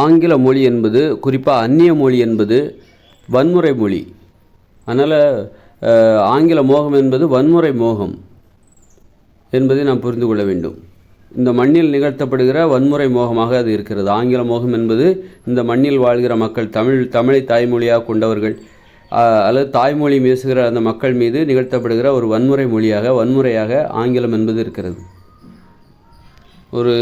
ஆங்கில மொழி என்பது குறிப்பாக அந்நிய மொழி என்பது வன்முறை மொழி. அதனால் ஆங்கில மோகம் என்பது வன்முறை மோகம் என்பதை நாம் புரிந்து கொள்ள வேண்டும். இந்த மண்ணில் நிகழ்த்தப்படுகிற வன்முறை மோகமாக அது இருக்கிறது. ஆங்கில மோகம் என்பது இந்த மண்ணில் வாழ்கிற மக்கள் தமிழ் தமிழை தாய்மொழியாக கொண்டவர்கள் அல்லது தாய்மொழி பேசுகிற அந்த மக்கள் மீது நிகழ்த்தப்படுகிற ஒரு வன்முறை மொழியாக வன்முறையாக ஆங்கிலம் என்பது இருக்கிறது. ஒரு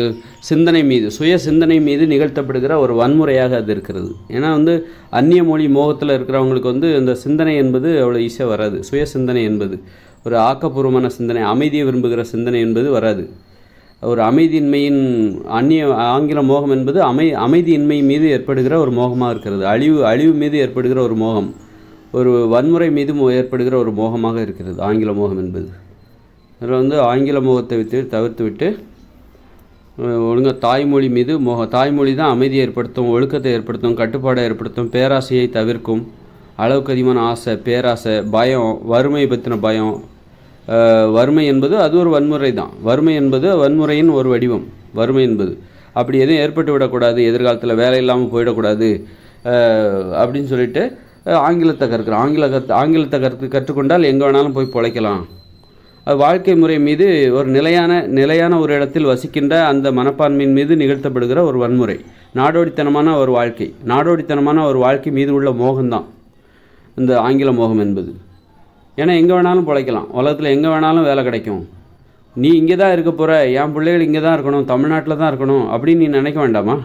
சிந்தனை மீது சுய சிந்தனை மீது நிகழ்த்தப்படுகிற ஒரு வன்முறையாக அது இருக்கிறது. ஏன்னா வந்து அந்நிய மொழி மோகத்தில் இருக்கிறவங்களுக்கு வந்து இந்த சிந்தனை என்பது அவ்வளோ ஈஸியாக வராது. சுய சிந்தனை என்பது ஒரு ஆக்கப்பூர்வமான சிந்தனை அமைதியை விரும்புகிற சிந்தனை என்பது வராது. ஒரு அமைதியின்மையின் அந்நிய ஆங்கில மோகம் என்பது அமை அமைதியின்மை மீது ஏற்படுகிற ஒரு மோகமாக இருக்கிறது. அழிவு அழிவு மீது ஏற்படுகிற ஒரு மோகம் ஒரு வன்முறை மீது ஏற்படுகிற ஒரு மோகமாக இருக்கிறது ஆங்கில மோகம் என்பது. அதில் வந்து ஆங்கில மோகத்தை விட்டு தவிர்த்து விட்டு ஒழுங்காக தாய்மொழி மீது மோக தாய்மொழி தான் அமைதியை ஏற்படுத்தும் ஒழுக்கத்தை ஏற்படுத்தும் கட்டுப்பாடை ஏற்படுத்தும் பேராசையை தவிர்க்கும் அளவுக்கு அதிகமான ஆசை பேராசை பயம் வறுமை பற்றின பயம். வறுமை என்பது அது ஒரு வன்முறை தான். வறுமை என்பது வன்முறையின் ஒரு வடிவம். வறுமை என்பது. அப்படி எதுவும் ஏற்பட்டு விடக்கூடாது எதிர்காலத்தில் வேலை இல்லாமல் போயிடக்கூடாது அப்படின்னு சொல்லிட்டு ஆங்கிலத்தை கற்கிறோம் ஆங்கில கற்று ஆங்கிலத்தை கற்று கற்றுக்கொண்டால் எங்கே வேணாலும் போய் பிழைக்கலாம். வாழ்க்கை முறை மீது ஒரு நிலையான நிலையான ஒரு இடத்தில் வசிக்கின்ற அந்த மனப்பான்மையின் மீது நிகழ்த்தப்படுகிற ஒரு வன்முறை. நாடோடித்தனமான ஒரு வாழ்க்கை. நாடோடித்தனமான ஒரு வாழ்க்கை மீது உள்ள மோகம்தான். இந்த ஆங்கில மோகம் என்பது. ஏன்னா எங்கே வேணாலும் பிழைக்கலாம். உலகத்தில் எங்கே வேணாலும் வேலை கிடைக்கும். நீ இங்கே தான் இருக்க போகிற என் பிள்ளைகள் இங்கே தான் இருக்கணும் தமிழ்நாட்டில் தான் இருக்கணும் அப்படின்னு நீ நினைக்க வேண்டாமா?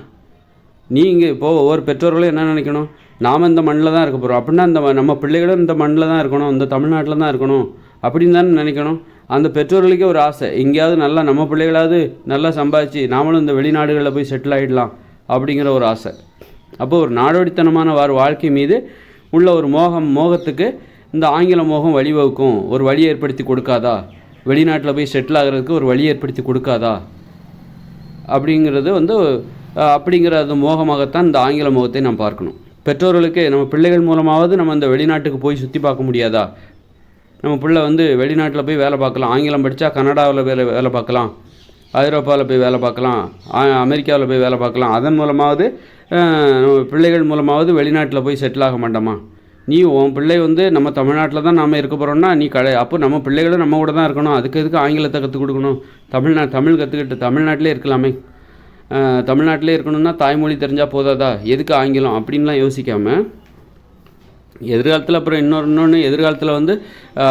நீ இங்கே இப்போ ஒவ்வொரு பெற்றோர்களும் என்ன நினைக்கணும்? நாம் இந்த மண்ணில் தான் இருக்க போகிறோம் அப்படின்னா இந்த ம- நம்ம பிள்ளைகளும் இந்த மண்ணில் தான் இருக்கணும் இந்த தமிழ்நாட்டில் தான் இருக்கணும். அப்படின்னு தானே நினைக்கணும். அந்த பெற்றோர்களுக்கே ஒரு ஆசை. எங்கேயாவது நல்லா நம்ம பிள்ளைகளாவது நல்லா சம்பாதிச்சு நாமளும் இந்த வெளிநாடுகளில் போய் செட்டில் ஆகிடலாம் அப்படிங்கிற ஒரு ஆசை. அப்போ ஒரு நாடோடித்தனமான வார் வாழ்க்கை மீது உள்ள ஒரு மோகம் மோகத்துக்கு இந்த ஆங்கில மோகம் வழிவகுக்கும். ஒரு வழி ஏற்படுத்தி கொடுக்காதா? வெளிநாட்டில் போய் செட்டில் ஆகிறதுக்கு ஒரு வழி ஏற்படுத்தி கொடுக்காதா? அப்படிங்கிறது வந்து அப்படிங்கிற அந்த மோகமாகத்தான் இந்த ஆங்கில மோகத்தை நாம் பார்க்கணும். பெற்றோர்களுக்கு நம்ம பிள்ளைகள் மூலமாவது நம்ம இந்த வெளிநாட்டுக்கு போய் சுற்றி பார்க்க முடியாதா? நம்ம பிள்ளை வந்து வெளிநாட்டில் போய் வேலை பார்க்கலாம். ஆங்கிலம் படித்தா கனடாவில் வேலை வேலை பார்க்கலாம். ஐரோப்பாவில் போய் வேலை பார்க்கலாம். அமெரிக்காவில் போய் வேலை பார்க்கலாம். அதன் மூலமாவது நம்ம பிள்ளைகள் மூலமாவது வெளிநாட்டில் போய் செட்டில் ஆக மாட்டோமா? நீ உன் பிள்ளை வந்து நம்ம தமிழ்நாட்டில் தான் நாம் இருக்க போகிறோம்னா நீ கடை அப்போ நம்ம பிள்ளைகளும் நம்ம கூட தான் இருக்கணும். அதுக்கு எதுக்கு ஆங்கிலத்தை கற்றுக் கொடுக்கணும்? தமிழ்நா தமிழ் கற்றுக்கிட்டு தமிழ்நாட்டிலே இருக்கலாமே. தமிழ்நாட்டிலே இருக்கணும்னா தாய்மொழி தெரிஞ்சால் போதாதா? எதுக்கு ஆங்கிலம்? அப்படின்லாம் யோசிக்காமல் எதிர்காலத்தில் அப்புறம் இன்னொரு இன்னொன்று எதிர்காலத்தில் வந்து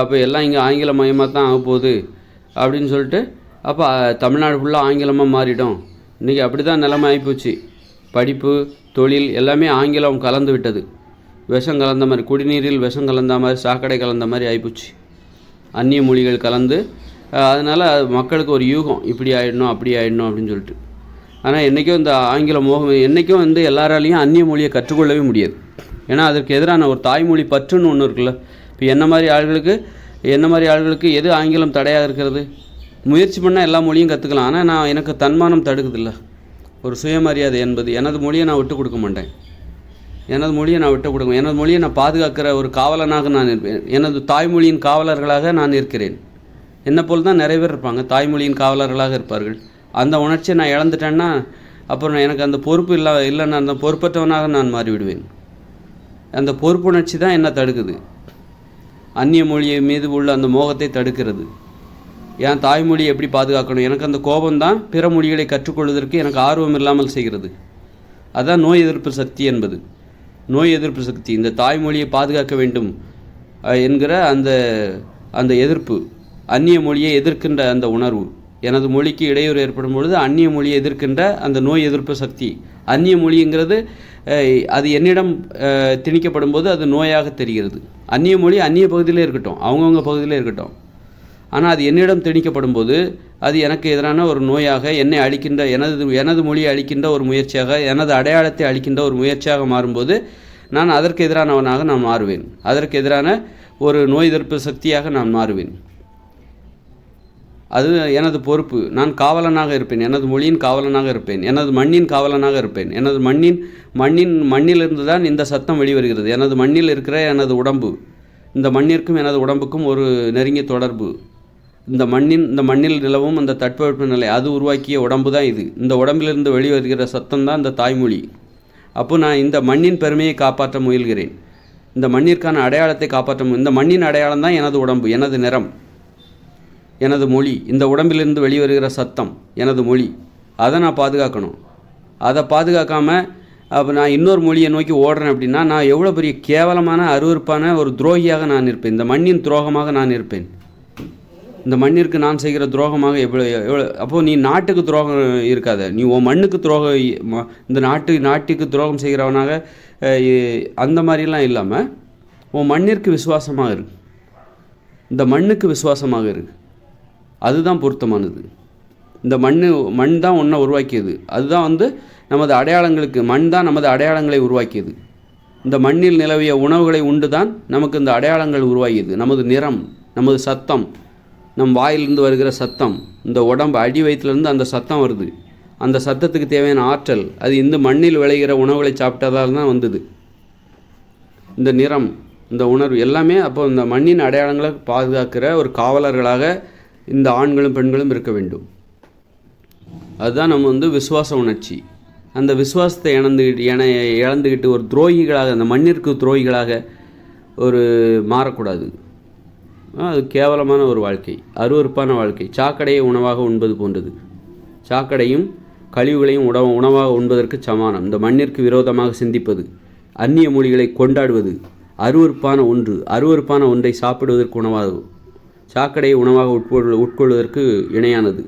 அப்போ எல்லாம் இங்கே ஆங்கில மயமாக தான் ஆக போகுது அப்படின்னு சொல்லிட்டு அப்போ தமிழ்நாடு ஃபுல்லாக ஆங்கிலமாக மாறிடும் இன்றைக்கி அப்படி தான் நிலைமை ஆகிப்போச்சு படிப்பு தொழில் எல்லாமே ஆங்கிலம் கலந்து விட்டது. விஷம் கலந்த மாதிரி குடிநீரில் விஷம் கலந்த மாதிரி சாக்கடை கலந்த மாதிரி ஆகிப்போச்சு அந்நிய மொழிகள் கலந்து அதனால் மக்களுக்கு ஒரு யூகம். இப்படி ஆகிடணும் அப்படி ஆகிடணும் அப்படின்னு சொல்லிட்டு. ஆனால் என்றைக்கும் இந்த ஆங்கில மோகம் என்றைக்கும் வந்து எல்லாராலையும் அந்நிய மொழியை கற்றுக்கொள்ளவே முடியாது. ஏன்னா அதற்கு எதிரான ஒரு தாய்மொழி பற்றுன்னு ஒன்று இருக்குல்ல. இப்போ என்ன மாதிரி ஆள்களுக்கு என்ன மாதிரி ஆள்களுக்கு எது ஆங்கிலம் தடையாக இருக்கிறது? முயற்சி பண்ணால் எல்லா மொழியும் கற்றுக்கலாம் ஆனால் நான் எனக்கு தன்மானம் தடுக்குதில்ல. ஒரு சுயமரியாதை என்பது எனது மொழியை நான் விட்டு கொடுக்க மாட்டேன். எனது மொழியை நான் விட்டு கொடுக்க எனது மொழியை நான் பாதுகாக்கிற ஒரு காவலனாக நான் இருப்பேன். எனது தாய்மொழியின் காவலர்களாக நான் இருக்கிறேன். என்னை போல் தான் நிறைய பேர் இருப்பாங்க. தாய்மொழியின் காவலர்களாக இருப்பார்கள். அந்த உணர்ச்சியை நான் இழந்துட்டேன்னா அப்புறம் எனக்கு அந்த பொறுப்பு இல்லை இல்லைன்னா அந்த பொறுப்பற்றவனாக நான் மாறிவிடுவேன். அந்த பொறுப்புணர்ச்சி தான் என்ன தடுக்குது. அந்நிய மொழியை மீது உள்ள அந்த மோகத்தை தடுக்கிறது. என் தாய்மொழியை எப்படி பாதுகாக்கணும்? எனக்கு அந்த கோபம்தான் பிற மொழிகளை கற்றுக்கொள்வதற்கு எனக்கு ஆர்வம் இல்லாமல் செய்கிறது. அதுதான் நோய் எதிர்ப்பு சக்தி என்பது. நோய் எதிர்ப்பு சக்தி. இந்த தாய்மொழியை பாதுகாக்க வேண்டும் என்கிற அந்த அந்த எதிர்ப்பு அந்நிய மொழியை எதிர்க்கின்ற அந்த உணர்வு. எனது மொழிக்கு இடையூறு ஏற்படும் பொழுது அந்நிய மொழியை எதிர்க்கின்ற அந்த நோய் எதிர்ப்பு சக்தி. அந்நிய மொழிங்கிறது அது என்னிடம் திணிக்கப்படும் போது அது நோயாக தெரிகிறது. அந்நிய மொழி அந்நிய பகுதியிலே இருக்கட்டும் அவங்கவுங்க பகுதியிலே இருக்கட்டும். ஆனால் அது என்னிடம் திணிக்கப்படும் போது அது எனக்கு எதிரான ஒரு நோயாக என்னை அழிக்கின்ற எனது எனது மொழியை அழிக்கின்ற ஒரு முயற்சியாக எனது அடையாளத்தை அழிக்கின்ற ஒரு முயற்சியாக மாறும்போது நான் அதற்கு எதிரானவனாக நான் மாறுவேன். அதற்கு எதிரான ஒரு நோய் எதிர்ப்பு சக்தியாக நான் மாறுவேன். அது எனது பொறுப்பு. நான் காவலனாக இருப்பேன். எனது மொழியின் காவலனாக இருப்பேன். எனது மண்ணின் காவலனாக இருப்பேன். எனது மண்ணின் மண்ணின் மண்ணிலிருந்து தான் இந்த சத்தம் வெளிவருகிறது. எனது மண்ணில் இருக்கிற எனது உடம்பு இந்த மண்ணிற்கும் எனது உடம்புக்கும் ஒரு நெருங்கிய தொடர்பு. இந்த மண்ணின் இந்த மண்ணில் நிலவும் அந்த தட்பவெப்ப நிலை அது உருவாக்கிய உடம்பு தான் இது. இந்த உடம்பிலிருந்து வெளிவருகிற சத்தம் தான் இந்த தாய்மொழி. அப்போ நான் இந்த மண்ணின் பெருமையை காப்பாற்ற முயல்கிறேன். இந்த மண்ணிற்கான அடையாளத்தை காப்பாற்ற மு- இந்த மண்ணின் அடையாளம் தான் எனது உடம்பு எனது நிறம். எனது மொழி இந்த உடம்பிலிருந்து வெளிவருகிற சத்தம் எனது மொழி. அதை நான் பாதுகாக்கணும். அதை பாதுகாக்காமல் அப்போ நான் இன்னொரு மொழியை நோக்கி ஓடுறேன் அப்படின்னா நான் எவ்வளோ பெரிய கேவலமான அருவருப்பான ஒரு துரோகியாக நான் இருப்பேன். இந்த மண்ணின் துரோகமாக நான் இருப்பேன். இந்த மண்ணிற்கு நான் செய்கிற துரோகமாக எவ்வளோ எவ்வளோ அப்போது நீ நாட்டுக்கு துரோகம் இருக்காத. நீ உன் மண்ணுக்கு துரோகம் இந்த நாட்டு நாட்டுக்கு துரோகம் செய்கிறவனாக அந்த மாதிரிலாம் இல்லாமல் உன் மண்ணிற்கு விசுவாசமாக இரு. இந்த மண்ணுக்கு விசுவாசமாக இருக்குது அதுதான் பொருத்தமானது. இந்த மண் மண் தான் ஒன்றை உருவாக்கியது. அதுதான் வந்து நமது அடையாளங்களுக்கு மண் தான் நமது அடையாளங்களை உருவாக்கியது. இந்த மண்ணில் நிலவிய உணவுகளை உண்டு தான் நமக்கு இந்த அடையாளங்கள் உருவாகியது. நமது நிறம் நமது சத்தம் நம் வாயிலிருந்து வருகிற சத்தம் இந்த உடம்பு அடி வயிற்றுலேருந்து அந்த சத்தம் வருது. அந்த சத்தத்துக்கு தேவையான ஆற்றல் அது இந்த மண்ணில் விளைகிற உணவுகளை சாப்பிட்டதால் தான் வந்தது. இந்த நிறம் இந்த உணர்வு எல்லாமே அப்போ இந்த மண்ணின் அடையாளங்களை பாதுகாக்கிற ஒரு காவலர்களாக இந்த ஆண்களும் பெண்களும் இருக்க வேண்டும். அதுதான் நம்ம வந்து விசுவாச உணர்ச்சி. அந்த விசுவாசத்தை இழந்துக்கிட்டு என இழந்துக்கிட்டு ஒரு துரோகிகளாக அந்த மண்ணிற்கு துரோகிகளாக ஒரு மாறக்கூடாது. அது கேவலமான ஒரு வாழ்க்கை அருவருப்பான வாழ்க்கை. சாக்கடையை உணவாக உண்பது போன்றது. சாக்கடையும் கழிவுகளையும் உணவு உணவாக உண்பதற்கு சமானம். இந்த மண்ணிற்கு விரோதமாக சிந்திப்பது அந்நிய மொழிகளை கொண்டாடுவது அருவருப்பான ஒன்று அருவருப்பான ஒன்றை சாப்பிடுவதற்கு உணவாகும் சாக்கடையை உணவாக உட்கொள் உட்கொள்வதற்கு இணையானது.